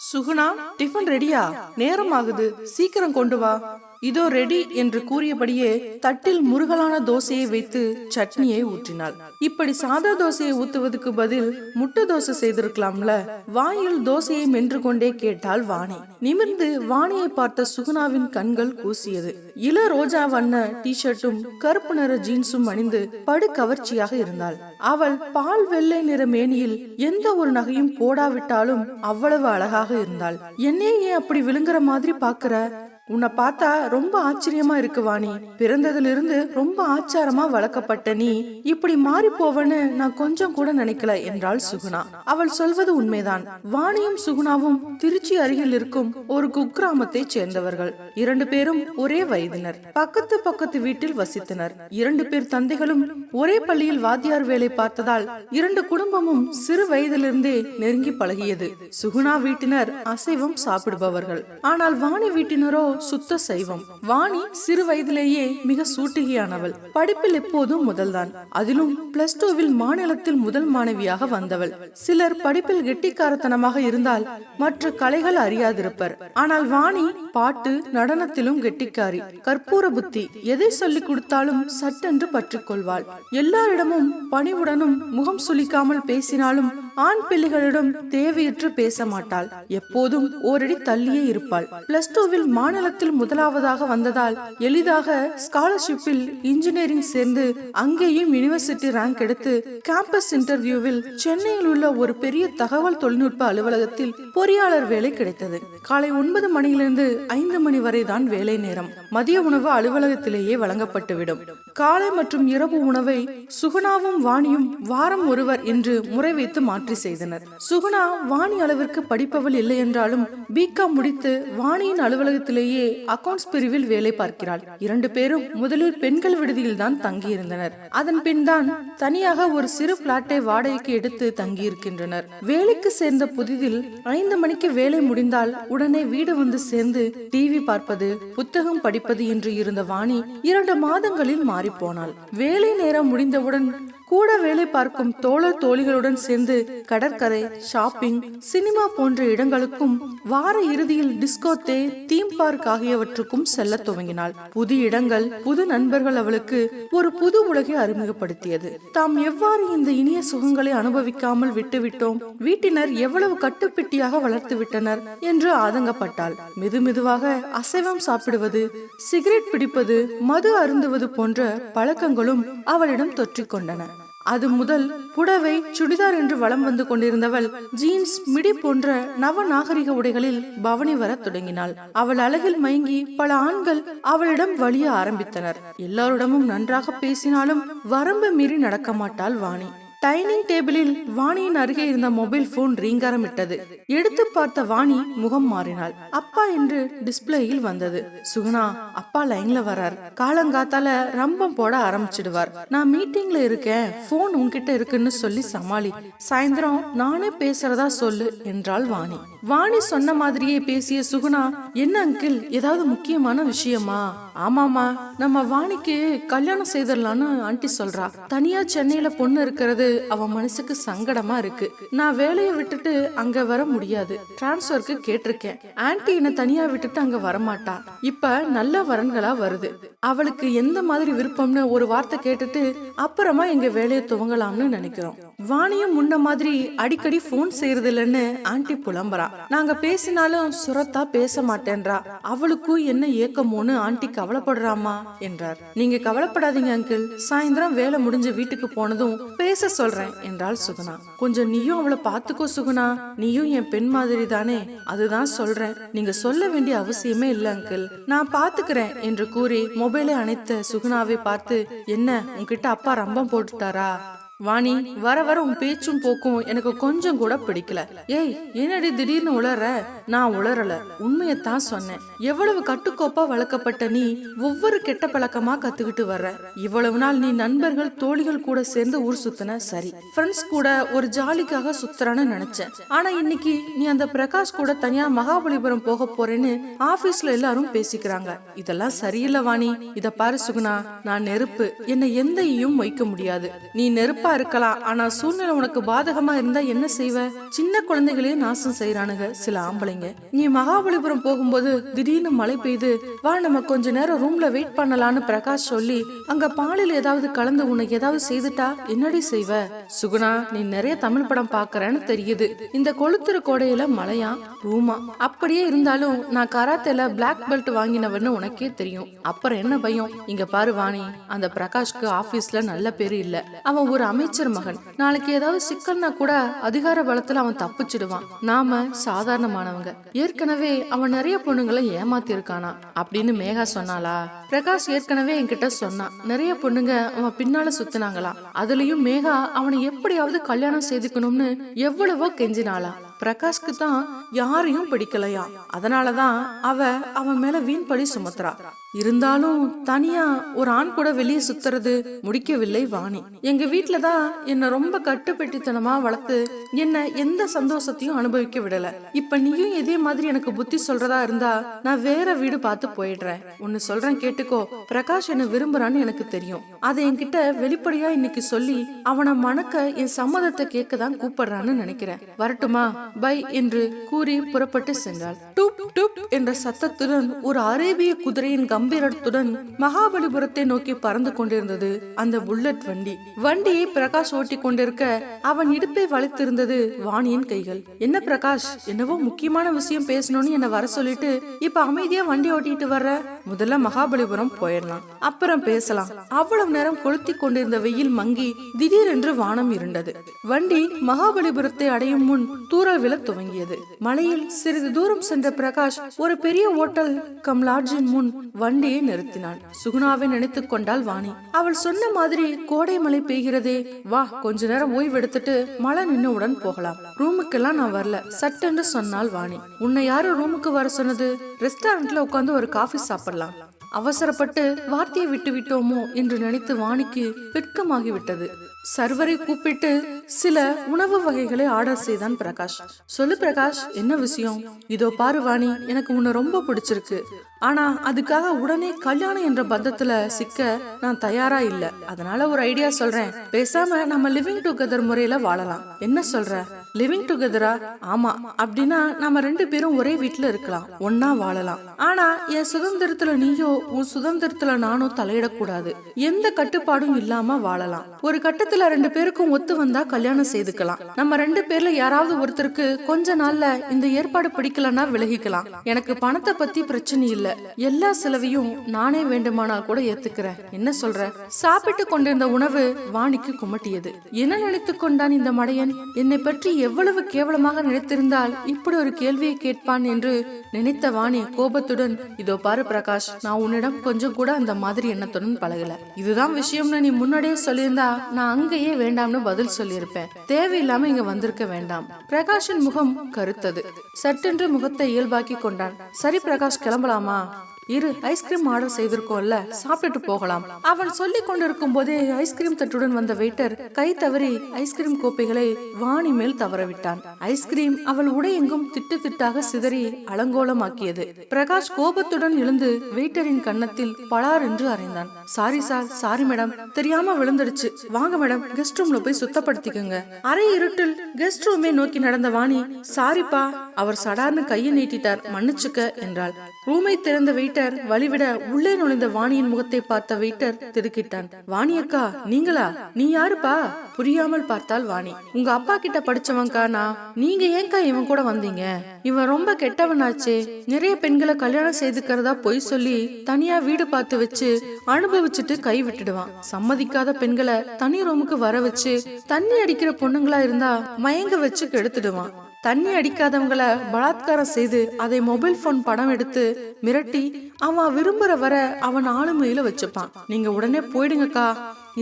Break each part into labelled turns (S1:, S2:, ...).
S1: Suguna tiffin ரெடியா நேரம் ஆகுது. சீக்கிரம் கொண்டு வா. இதோ ரெடி என்று கூறியபடியே தட்டில் முருகலான தோசையை வைத்து சட்னியை ஊற்றினாள். இப்படி சாதா தோசையை ஊத்துவதற்கு பதில் முட்டை தோசை செய்திருக்கலாம்ல? வாயில் தோசையை மென்று கொண்டே கேட்டாள் வாணி. நிமிர்ந்து வாணியை பார்த்த சுகுணாவின் கண்கள் கூசியது. இள ரோஜா வண்ண டி-ஷர்ட்டும் கருப்பு நிற ஜீன்ஸும் அணிந்து படு கவர்ச்சியாக இருந்தாள். அவள் பால் வெள்ளை நிற மேனியில் எந்த ஒரு நகையும் போடாவிட்டாலும் அவ்வளவு அழகாக இருந்தாள். என்னையே ஏன் அப்படி விழுங்குற மாதிரி பாக்குற உன்னை பார்த்தா ரொம்ப ஆச்சரியமா இருக்கு வாணி. பிறந்ததிலிருந்து ரொம்ப ஆச்சாரமா வளர்க்கப்பட்ட நீ இப்படி மாறி போவன்னு நான் கொஞ்சம் கூட நினைக்கல என்றாள் சுகுணா. அவள் சொல்வது உண்மைதான். வாணியும் சுகுணாவும் திருச்சி அருகில் இருக்கும் ஒரு குக்கிராமத்தை சேர்ந்தவர்கள். இரண்டு பேரும் ஒரே வயதினர். பக்கத்து பக்கத்து வீட்டில் வசித்தனர். இரண்டு பேர் தந்தைகளும் ஒரே பள்ளியில் வாத்தியார் வேலை பார்த்ததால் இரண்டு குடும்பமும் சிறு வயதிலிருந்தே நெருங்கி பழகியது. சுகுணா வீட்டினர் அசைவம் சாப்பிடுபவர்கள். ஆனால் வாணி வீட்டினரோ சுத்த சைவம். வாணி சிறு வயதிலேயே மிக சூட்டிகையானவள். படிப்பில் எப்போதும் முதல்தான். அதிலும் பிளஸ் டூவில் மாநிலத்தில் முதல் மாணவியாக வந்தவள். சிலர் படிப்பில் கெட்டிக்காரத்தனமாக இருந்தால் மற்ற கலைகள் அறியாதிருப்பர். ஆனால் வாணி பாட்டு நடனத்திலும் கெட்டிக்காரி. கற்பூர புத்தி எதை சொல்லிக் கொடுத்தாலும் சட்டென்று பற்றிக்கொள்வாள். எல்லாரிடமும் பணிவுடனும் முகம் சுளிக்காமல் பேசினாலும் ஆண் பிள்ளைகளிடம் தேவையற்று பேச மாட்டாள். எப்போதும் ஓரடி தள்ளியே இருப்பாள். பிளஸ் டூவில் மாநில மாநிலத்தில் முதலாவதாக வந்ததால் எளிதாக ஸ்காலர்ஷிப்பில் இன்ஜினியரிங் சேர்ந்து அங்கேயும் யூனிவர்சிட்டி ரேங்க் எடுத்து கேம்பஸ் இன்டர்வியூவில் சென்னையில் உள்ள ஒரு பெரிய தகவல் தொழில்நுட்ப அலுவலகத்தில் பொறியாளர் வேலை கிடைத்தது. காலை ஒன்பது மணியிலிருந்து ஐந்து மணி வரை தான் வேலை நேரம். மதிய உணவு அலுவலகத்திலேயே வழங்கப்பட்டுவிடும். காலை மற்றும் இரவு உணவை சுகுணாவும் வாணியும் வாரம் ஒருவர் என்று முறை வைத்து மாற்றி செய்தனர். சுகுணா வாணி அளவிற்கு படிப்பவள் இல்லை என்றாலும் பிகாம் முடித்து வாணியின் அலுவலகத்திலேயே அக்கவுண்ட்ஸ் பிரிவில் வேலை பார்க்கிறாள். இரண்டு பேரும் முதலில் பெண்கள் விடுதியில் தான் தங்கியிருந்தனர். அதன் பின் தான் தனியாக ஒரு சிறு பிளாட்டை வாடகைக்கு எடுத்து தங்கியிருக்கின்றனர். வேலைக்கு சேர்ந்த புதிதில் ஐந்து மணிக்கு வேலை முடிந்தால் உடனே வீடு வந்து சேர்ந்து டிவி பார்ப்பது புத்தகம் படிப்பது என்று இருந்த வாணி இரண்டு மாதங்களில் மாறிப்போனாள். வேலை நேரம் முடிந்தவுடன் கூட வேலை பார்க்கும் தோழர் தோழிகளுடன் சேர்ந்து கடற்கரை ஷாப்பிங் சினிமா போன்ற இடங்களுக்கும் வார இறுதியில் டிஸ்கோத்தே தீம் பார்க் ஆகியவற்றுக்கும் செல்ல துவங்கினாள். புது இடங்கள் புது நண்பர்கள் அவளுக்கு ஒரு புது உலகை அறிமுகப்படுத்தியது. தாம் எவ்வாறு இந்த இனிய சுகங்களை அனுபவிக்காமல் விட்டுவிட்டோம்? வீட்டினர் எவ்வளவு கட்டுப்பிட்டியாக வளர்த்து விட்டனர் என்று ஆதங்கப்பட்டாள். மெது மெதுவாக அசைவம் சாப்பிடுவது சிகரெட் பிடிப்பது மது அருந்துவது போன்ற பழக்கங்களும் அவளிடம் தொற்றிக்கொண்டன அது முதல் புடவை சுடிதார் என்று வலம் வந்து கொண்டிருந்தவள் ஜீன்ஸ் மிடி போன்ற நவ நாகரிக உடைகளில் பவனி வரத் தொடங்கினாள். அவள் அழகில் மயங்கி பல ஆண்கள் அவளிடம் வலிய ஆரம்பித்தனர். எல்லாரிடமும் நன்றாக பேசினாலும் வரம்பு மீறி நடக்க மாட்டாள் வாணி. டைனிங் டேபிளில் வாணியின் அருகே இருந்த மொபைல் போன் ரீங்காரமிட்டது. எடுத்து பார்த்த வாணி முகம் மாறினாள். அப்பா என்று டிஸ்பிளேயில் வந்தது. சுகுணா அப்பா லைன்ல வரார். காலங்காத்தால ரம்பம் போட ஆரம்பிச்சிடுவார். நான் மீட்டிங்ல இருக்கேன். போன் உன்கிட்ட இருக்குன்னு சொல்லி சமாளி. சாயந்தரம் நானே பேசுறதா சொல்லு என்றாள் வாணி. வாணி சொன்ன மாதிரியே பேசிய சுகுணா என்ன அங்கிள்? ஏதாவது முக்கியமான விஷயமா? ஆமாமா நம்ம வாணிக்கு கல்யாணம் செய்திடலான்னு ஆண்டி சொல்றா. தனியா சென்னையில பொண்ணு இருக்கிறது அவன் மனசுக்கு சங்கடமா இருக்கு. நான் வேலையை விட்டுட்டு அங்க வர முடியாது. டிரான்ஸ்ஃபருக்கு கேட்டிருக்கேன். ஆண்டி என்ன தனியா விட்டுட்டு அங்க வரமாட்டா. இப்ப நல்ல வரன்களா வருது. அவளுக்கு எந்த மாதிரி விருப்பம்னு ஒரு வார்த்தை கேட்டுட்டு அப்புறமா எங்க வேலையை துவங்கலாம்னு நினைக்கிறோம். வாணியும் முன்ன மாதிரி அடிக்கடி போன் செய்யறது இல்லைன்னு ஆண்டி புலம்புறா. நாங்க பேசினாலும் சுரத்தா பேச மாட்டேன்றா. அவளுக்கும் என்ன ஏக்கமோன்னு ஆண்டி கவலைப்படுறாமா? என்றார். நீங்க கவலைப்படாதீங்க அங்கிள். சாயந்தரம் வேலை முடிஞ்சு வீட்டுக்கு போனதும் பேச சொல்றேன் என்றாள் சுகுணா. கொஞ்சம் நீயும் அவளை பாத்துக்கோ சுகுணா. நீயும் என் பெண் மாதிரி தானே அதுதான் சொல்றேன். நீங்க சொல்ல வேண்டிய அவசியமே இல்ல அங்கிள். நான் பாத்துக்கிறேன் என்று கூறி மொபைலை அணைத்த சுகுணாவை பார்த்து என்ன உன்கிட்ட அப்பா ரம்பம் போட்டுட்டாரா? வாணி வர வர உன் பேச்சும் போக்கும் எனக்கு கொஞ்சம் கூட பிடிக்கல. ஏய் என்னடி திடீர்னு உளற நான் உளறல. உண்மையத்தான் சொன்னேன். எவ்வளவு கட்டுக்கோப்பா வளர்க்கப்பட்ட நீ ஒவ்வொரு கெட்ட பழக்கமா கத்துக்கிட்டு வர்ற? இவ்வளவு நாள் நீ நண்பர்கள் தோழிகள் கூட சேர்ந்து ஊர் சுத்தின? சரி. ஃப்ரெண்ட்ஸ் கூட ஒரு ஜாலிக்காக சுத்துறான்னு நினைச்சேன். ஆனா இன்னைக்கு நீ அந்த பிரகாஷ் கூட தனியா மகாபலிபுரம் போக போறேன்னு ஆபீஸ்ல எல்லாரும் பேசிக்கிறாங்க. இதெல்லாம் சரியில்லை வாணி. இத பாரு சுகுணா. நான் நெருப்பு. என்னை எந்த ஈயும் வைக்க முடியாது. நீ நெருப்பு சிறப்பா இருக்கலாம். ஆனா சூழ்நிலை உனக்கு பாதகமா இருந்தா என்ன செய்வ? சின்ன குழந்தைகளே நாசம் செய்யறானுங்க சில ஆம்பளைங்க. நீ மகாபலிபுரம் போகும்போது திடீர்னு மழை பெய்து வா நம்ம கொஞ்ச நேரம் ரூம்ல வெயிட் பண்ணலாம்னு பிரகாஷ் சொல்லி அங்க பாலில் ஏதாவது கலந்து உனக்கு ஏதாவது செய்துட்டா என்னடி செய்வ? சுகுணா நீ நிறைய தமிழ் படம் பாக்குறேன்னு தெரியுது. இந்த கொளுத்துற கோடையில மழையா? ரூமா அப்படியே இருந்தாலும் நான் கராத்தேல பிளாக் பெல்ட் வாங்கினவன்னு உனக்கே தெரியும். அப்புறம் என்ன பயம்? இங்க பாரு வாணி. அந்த பிரகாஷ்க்கு ஆபீஸ்ல நல்ல பேரு இல்ல. அவன் ஒரு அமைச்சர் மகன். நாளைக்கு ஏதாவது சிக்கல்னா கூட அதிகார பலத்துல அவன் தப்பிச்சிடுவான். நாம சாதாரணமானவங்க. ஏற்கனவே அவன் நிறைய பொண்ணுங்களை ஏமாத்தி இருக்கானா அப்படின்னு மேகா சொன்னாளா? பிரகாஷ் ஏற்கனவே என்கிட்ட சொன்னான். நிறைய பொண்ணுங்க அவன் பின்னால சுத்தினாங்களா? அதுலயும் மேகா அவனை எப்படியாவது கல்யாணம் செய்துக்கணும்னு எவ்வளவோ கெஞ்சினாளா? பிரகாஷ்க்கு தான் யாரையும் பிடிக்கலையா? அதனாலதான் அவ அவன் மேல வீண் பழி சுமத்துறா. இருந்தாலும் தனியா ஒரு ஆண் கூட வெளியே சுத்துறது முடிக்கவில்லை வாணி. எங்க வீட்டுலதான் என்ன ரொம்ப கட்டுப்பெட்டித்தனமா வளர்த்து என்ன எந்த சந்தோஷத்தையும் அனுபவிக்க விடல. இப்ப நீயும் இதே மாதிரி எனக்கு புத்தி சொல்றதா இருந்தா நான் வேற வீடு பார்த்து போயிடுறேன். ஒன்னு சொல்றேன் கேட்டுக்கோ. பிரகாஷ் என்ன விரும்புறான்னு எனக்கு தெரியும். அதை என்கிட்ட வெளிப்படையா இன்னைக்கு சொல்லி அவனை மணக்க என் சம்மதத்தை கேட்க தான் கூப்பிடுறான்னு நினைக்கிறேன். வரட்டுமா? பை என்று கூறி புறப்பட்டு சென்றாள். டூப் டூப் என்ற சத்தத்துடன் ஒரு அரேபிய குதிரையின் கம்பீரத்துடன் மகாபலிபுரத்தை நோக்கி பறந்து கொண்டிருந்தது அந்த புல்லட் வண்டி. வண்டியை பிரகாஷ் ஓட்டி கொண்டிருக்க அவன் இடுப்பை வளைத்திருந்தது வாணியின் கைகள். என்ன பிரகாஷ் என்னவோ முக்கியமான விஷயம் பேசணும்னு என்ன வர சொல்லிட்டு இப்ப அமைதியா வண்டி ஓட்டிட்டு வர்ற? முதல்ல மகாபலிபுரம் போயிடலாம். அப்புறம் பேசலாம். அவ்வளவு நேரம் கொளுத்தி கொண்டிருந்த வெயில் மங்கி திடீரென்று வானம் இருண்டது. வண்டி மகாபலிபுரத்தை அடையும் முன் தூரல் விழ துவங்கியது. மலையில் சிறிது தூரம் சென்ற பிரகாஷ் ஒரு பெரிய ஓட்டல் கம்லாட்ஜின் முன் வண்டியை நிறுத்தினாள். சுகுணாவை நினைத்துக் கொண்டாள் வாணி. அவள் சொன்ன மாதிரி கோடை மழை பெய்கிறதே வா கொஞ்ச நேரம் ஓய்வு எடுத்துட்டு மழை நின்னுடன் போகலாம். ரூமுக்கெல்லாம் நான் வரல சட்டென்று சொன்னாள் வாணி. உன்னை யாரும் ரூமுக்கு வர சொன்னது? ரெஸ்டாரண்ட்ல உட்காந்து ஒரு காஃபி சாப்பிடலாம். அவசரப்பட்டு வார்த்தையை விட்டு விட்டோமோ என்று நினைத்து வாணிக்கு வெட்கமாகிவிட்டது. சர்வரை கூப்பிட்டு சில உணவு வகைகளை ஆர்டர் செய்தான் பிரகாஷ். சொல்லு பிரகாஷ் என்ன விஷயம்? இதோ பாரு வாணி எனக்கு உன்னை ரொம்ப பிடிச்சிருக்கு. ஆனா அதுக்காக உடனே கல்யாணம் என்ற பந்தத்துல சிக்க நான் தயாரா இல்ல. அதனால ஒரு ஐடியா சொல்றேன். பேசாம நம்ம லிவிங் டுகெதர் முறையில வாழலாம். என்ன சொல்ற? லிவிங் டுகெதரா ஆமா. அப்படின்னா நம்ம ரெண்டு பேரும் ஒரே வீட்டுல இருக்கலாம். ஒன்னா வாழலாம். ஆனா என் சுதந்திரத்துல நீயோ உன் சுதந்திரத்துல நானும் தலையிடக்கூடாது. எந்த கட்டுப்பாடும் இல்லாம வாழலாம். ஒரு கட்டத்துல ரெண்டு பேருக்கும் ஒத்து வந்தா கல்யாணம் செய்துக்கலாம். நம்ம ரெண்டு பேர்ல யாராவது ஒருத்தருக்கு கொஞ்ச நாள்ல இந்த ஏற்பாடு பிடிக்கலன்னா விலகிக்கலாம். எனக்கு பணத்தை பத்தி பிரச்சனை இல்ல. எல்லா செலவையும் நானே வேண்டுமானா கூட ஏத்துக்கிறேன். என்ன சொல்ற? சாப்பிட்டு கொண்டிருந்த உணவு வாணிக்கு குமட்டியது. என்ன நினைத்து கொண்டான் இந்த மடையன்? என்னை பற்றி எவ்வளவு கேவலமாக நினைத்திருந்தால் இப்படி ஒரு கேள்வியை கேட்பான் என்று நினைத்த வாணி கோபத்துடன் இதோ பாரு பிரகாஷ் நான் உன்னிடம் கொஞ்சம் கூட அந்த மாதிரி எண்ணத்துடன் பழகல. இதுதான் விஷயம்னு நீ முன்னாடியே சொல்லியிருந்தா நான் அங்கேயே வேண்டாம்னு பதில் சொல்லியிருப்பேன். தேவையில்லாம இங்க வந்திருக்க வேண்டாம். பிரகாஷின் முகம் கருத்தது. சட்டென்று முகத்தை இயல்பாக்கி கொண்டான். சரி பிரகாஷ் கிளம்பலாமா? இரு ஐஸ்கிரீம் ஆர்டர் செய்திருக்கோம்ல சாப்பிட்டுட்டு போகலாம். அவன் சொல்லிக் கொண்டிருக்கும் போதே ஐஸ்கிரீம் தட்டுடன் வந்த வெயிட்டர் கை தவறி ஐஸ்கிரீம் கோப்பைகளை வாணி மேல் தவறவிட்டான். ஐஸ்கிரீம் அவள் உடையெங்கும் திட்டு திட்டாக சிதறி அலங்கோலமாக்கியது. பிரகாஷ் கோபத்துடன் எழுந்து வெயிட்டரின் கன்னத்தில் பலார் என்று அறைந்தான். சாரி சார் சாரி மேடம் தெரியாம விழுந்துடுச்சு. வாங்க மேடம் கெஸ்ட் ரூம்ல போய் சுத்தப்படுத்திக்கோங்க. அரை இருட்டில் கெஸ்ட் ரூமே நோக்கி நடந்த வாணி சாரிப்பா அவர் சடார்னு கையை நீட்டிட்டார். மன்னிச்சுக்க என்றாள். ரூமை திறந்த வெயிட்டர் வழிவிட உள்ளே நுழைந்த வாணியின் முகத்தை பார்த்த வெயிட்டர் திடுக்கிட்டான். வாணி அக்கா நீங்களா? நீ யாருப்பா? புரியாமல் பார்த்தால் வாணி. உங்க அப்பா கிட்ட படிச்சவன்கா நான் நீங்க ஏன்கா இவன் கூட வந்தீங்க? இவன் ரொம்ப கெட்டவனாச்சே. நிறைய பெண்களை கல்யாணம் செய்துக்கிறதா பொய் சொல்லி தனியா வீடு பார்த்து வச்சு அனுபவிச்சுட்டு கை விட்டுடுவான். சம்மதிக்காத பெண்களை தனி ரூமுக்கு வர வச்சு தண்ணி அடிக்கிற பொண்ணுங்களா இருந்தா மயங்க வச்சு கெடுத்துடுவான். தண்ணி அடிக்காதவங்கள பலாத்காரம் செய்து அதை மொபைல் போன் படம் எடுத்து மிரட்டி அவன் விரும்புற வர அவன் ஆளுமையில வச்சுப்பான். நீங்க உடனே போயிடுங்கக்கா.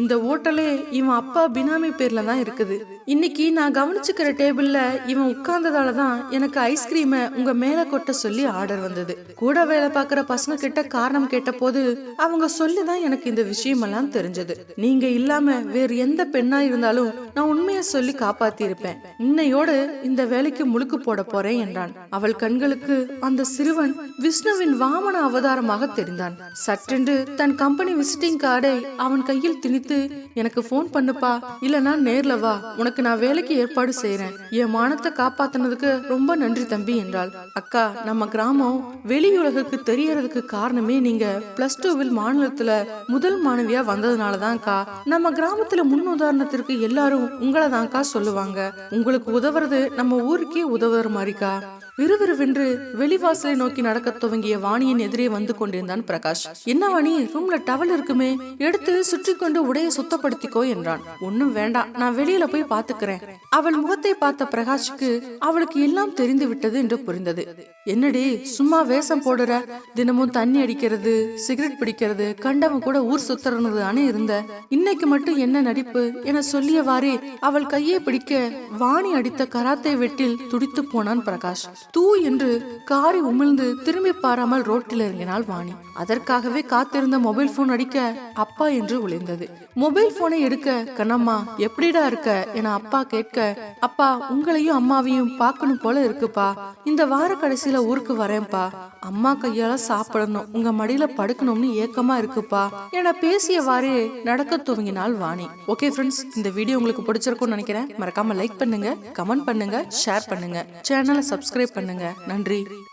S1: இந்த ஓட்டலே இவன் அப்பா பினாமி பேர்ல தான் இருக்குது. இன்னைக்கு நான் கவனிச்சுக்கிற டேபிள்ல இவன் உட்கார்ந்ததால தான் எனக்கு ஐஸ்கிரீமை உங்க மேல கொட்ட சொல்லி ஆர்டர் வந்தது. கூட வேலை பார்க்குற பசங்க கிட்ட காரணம் கேட்டபோது அவங்க சொல்லி தான் எனக்கு இந்த விஷயமெல்லாம் தெரிஞ்சது. நீங்க இல்லாம வேறு எந்த பெண்ணா இருந்தாலும் நான் உண்மையை சொல்லி காப்பாத்தி இருப்பேன் இன்னையோடு இந்த வேலைக்கு முழுக்கு போட போறேன் என்றான். அவள் கண்களுக்கு அந்த சிறுவன் விஷ்ணுவின் வாமன அவதாரமாக தெரிந்தான். சற்றென்று தன் கம்பெனி விசிட்டிங் கார்டை அவன் கையில் திணித்து எனக்கு ஃபோன் பண்ணுப்பா இல்லனா நேர்ல வா உனக்கு நான் வேலைக்கு ஏற்பாடு செய்யறேன் என் மானத்தை காப்பாத்தினதுக்கு ரொம்ப நன்றி தம்பி என்றாள். அக்கா நம்ம கிராமம் வெளியுலகுக்கு தெரியறதுக்கு காரணமே நீங்க பிளஸ் டூவில் மாநிலத்துல முதல் மாணவியா வந்ததுனாலதான்க்கா. நம்ம கிராமத்துல முன் உதாரணத்திற்கு எல்லாரும் உங்களை தான்க்கா சொல்லுவாங்க. உங்களுக்கு உதவுறது நம்ம ஊருக்கே உதவுற மாதிரிக்கா. விறுவிறுவென்று வெளிவாசலை நோக்கி நடக்க துவங்கிய வாணியின் எதிரே வந்து கொண்டிருந்தான் பிரகாஷ். என்ன வாணி ரூம்ல டவல் இருக்குமே? எடுத்து சுற்றி கொண்டு உடைய சுத்தப்படுத்திக்கோ என்றான். ஒன்னும் வேண்டாம் நான் வெளியில போய் பாத்துக்கிறேன். அவள் முகத்தை பார்த்த பிரகாஷுக்கு அவளுக்கு எல்லாம் தெரிந்து விட்டது என்று புரிந்தது. என்னடி சும்மா வேஷம் போடுற? தினமும் தண்ணி அடிக்கிறது சிகரெட் பிடிக்கிறது கண்டவன் கூட ஊர் சுத்துறது தானே இருந்த? இன்னைக்கு மட்டும் என்ன நடிப்பு? என சொல்லியவாறே அவள் கையை பிடிக்க வாணி அடித்த கராத்தே வெட்டில் துடித்து போனான் பிரகாஷ். தூ என்று காரி உமிழ்ந்து திரும்பி பாராமல் ரோட்டில் இறங்கினாள் வாணி. அதற்காகவே காத்திருந்த மொபைல் போன் அடிக்க அப்பா என்று உழைந்தது மொபைல் போனை எடுக்க கண்ணம்மா எப்படிடா இருக்க? என அப்பா கேட்க அப்பா உங்களையும் அம்மாவையும் பார்க்கணும் போல இருக்குப்பா. இந்த வார கடைசியில ஊருக்கு வரேன்ப்பா. அம்மா கையால சாப்பிடணும். உங்க மடியில படுக்கணும்னு ஏக்கமா இருக்குப்பா. என பேசியவாறே நடக்க துவங்கினாள் வாணி. ஓகே ஃப்ரெண்ட்ஸ் இந்த வீடியோ உங்களுக்கு பிடிச்சிருக்கும்னு நினைக்கிறேன். மறக்காம லைக் பண்ணுங்க கமெண்ட் பண்ணுங்க ஷேர் பண்ணுங்க. சேனலை சப்ஸ்கிரைப் பண்ணுங்க. நன்றி.